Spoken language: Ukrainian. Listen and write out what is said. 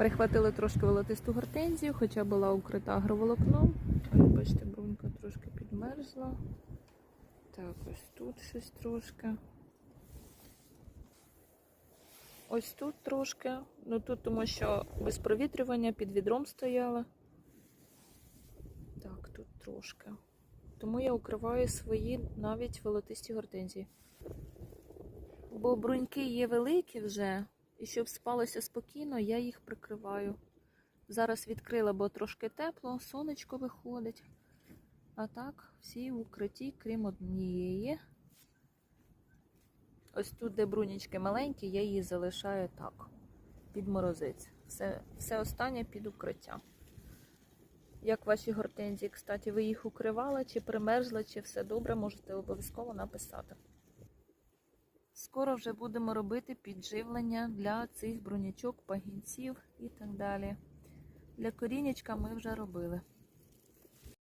Прихватили трошки волотисту гортензію, хоча була укрита агроволокном. Ось, бачите, брунька трошки підмерзла. Так, ось тут щось трошки. Ось тут трошки. Ну тут тому що без провітрювання під відром стояла. Так, тут трошки. Тому я укриваю свої навіть волотисті гортензії. Бо бруньки є великі вже, і щоб спалося спокійно, я їх прикриваю. Зараз відкрила, бо трошки тепло, сонечко виходить. А так, всі в укритті, крім однієї. Ось тут, де брунічки маленькі, я її залишаю так, під морозець. Все, все останнє під укриття. Як ваші гортензії, кстати, ви їх укривали, чи примерзли, чи все добре, можете обов'язково написати. Скоро вже будемо робити підживлення для цих бронячок, пагінців і так далі. Для корінечка ми вже робили.